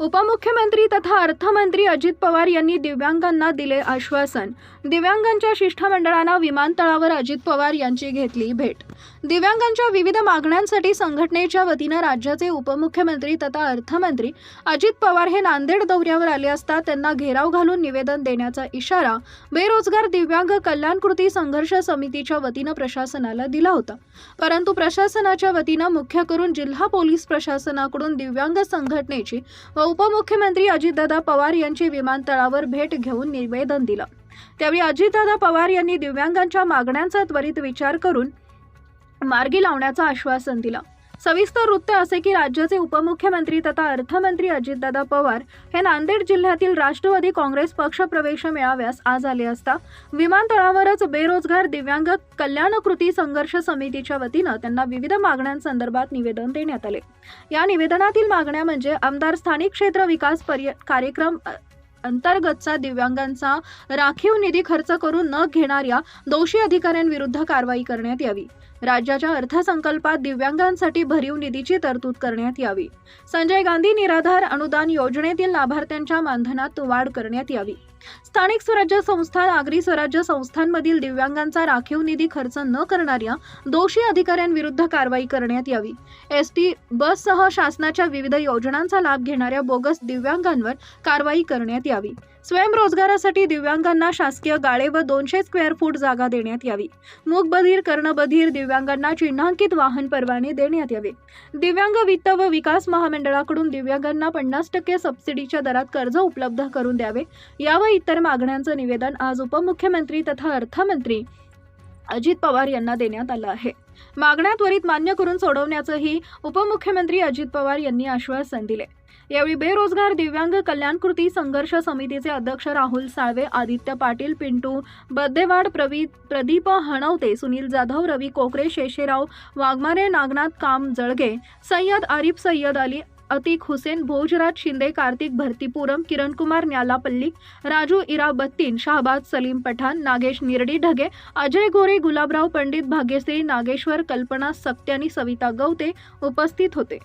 उपमुख्यमंत्री तथा अर्थमंत्री अजित पवार यांनी दिव्यांगांना दिले आश्वासन. दिव्यांगांच्या शिष्टमंडळानं विमानतळावर अजित पवार यांची घेतली भेट. दिव्यांगांच्या विविध मागण्यांसाठी संघटनेच्या वतीनं राज्याचे उपमुख्यमंत्री तथा अर्थमंत्री अजित पवार हे नांदेड दौऱ्यावर आले असता त्यांना घेराव घालून निवेदन देण्याचा इशारा बेरोजगार दिव्यांग कल्याण कृती संघर्ष समितीच्या वतीनं प्रशासनाला दिला होता. परंतु प्रशासनाच्या वतीनं मुख्य करून जिल्हा पोलीस प्रशासनाकडून दिव्यांग संघटनेची व उपमुख्यमंत्री अजितदादा पवार यांची विमानतळावर भेट घेऊन निवेदन दिलं. त्यावेळी अजितदादा पवार यांनी दिव्यांगांच्या मागण्यांचा त्वरित विचार करून मार्गी लावण्याचं आश्वासन दिलं. सविस्तर वृत्त असे की राज्याचे उपमुख्यमंत्री तथा अर्थमंत्री अजितदादा पवार हे नांदेड जिल्ह्यातील राष्ट्रवादी काँग्रेस पक्ष प्रवेश मेळाव्यास आज आले असता विमानतळावरच बेरोजगार दिव्यांग कल्याण कृती संघर्ष समितीच्या वतीनं त्यांना विविध मागण्यांसंदर्भात निवेदन देण्यात आले. या निवेदनातील मागण्या म्हणजे आमदार स्थानिक क्षेत्र विकास पर्य कार्यक्रम अंतर्गतचा दिव्यांगांचा राखीव निधी खर्च करून न घेणाऱ्या दोषी अधिकाऱ्यांविरुद्ध कारवाई करण्यात यावी. राज्याच्या अर्थसंकल्पात दिव्यांगांसाठी भरीव निधीची तरतूद करण्यात यावी. संजय गांधी निराधार अनुदान योजनेतील लाभार्थ्यांच्या मानधनात वाढ करण्यात यावी. स्थानिक स्वराज्य संस्था नागरी स्वराज्य संस्थांमधील दिव्यांगांचा राखीव निधी खर्च न करणाऱ्या दोषी अधिकाऱ्यांविरुद्ध कारवाई करण्यात यावी. एस टी बससह शासनाच्या विविध योजनांचा लाभ घेणाऱ्या बोगस दिव्यांगांवर कारवाई करण्यात यावी. स्वयंरोजगारासाठी दिव्यांगांना शासकीय गाळे व दोनशे स्क्वेअर फूट जागा देण्यात यावी. मूकबधीर कर्णबधीर दिव्यांगांना चिन्हांकित वाहन परवाने देण्यात यावे. दिव्यांग वित्त व विकास महामंडळाकडून दिव्यांगांना पन्नास टक्के सबसिडीच्या दरात कर्ज उपलब्ध करून द्यावे. या व इतर मागण्यांचं निवेदन आज उपमुख्यमंत्री तथा अर्थमंत्री अजित पवार यांना देण्यात आलं आहे. मागण्या त्वरित मान्य करून सोडवण्याचंही उपमुख्यमंत्री अजित पवार यांनी आश्वासन दिले. यावेळी बेरोजगार दिव्यांग कल्याण कृती संघर्ष समितीचे अध्यक्ष राहुल साळवे आदित्य पाटील पिंटू बद्देवाड प्रवी प्रदीप हणवते सुनील जाधव रवी कोकरे शेषेराव वाघमारे नागनाथ काम जळगे सय्यद आरिफ सय्यद अली अतिक हुसेन भोजराज शिंदे कार्तिक भरतीपुरम किरणकुमार न्यालापल्ली राजू इराबत्तीन शाहबाज सलीम पठाण नागेश निरडी ढगे अजय गोरे गुलाबराव पंडित भाग्यश्री नागेश्वर कल्पना सक्त्यानी सविता गवते उपस्थित होते.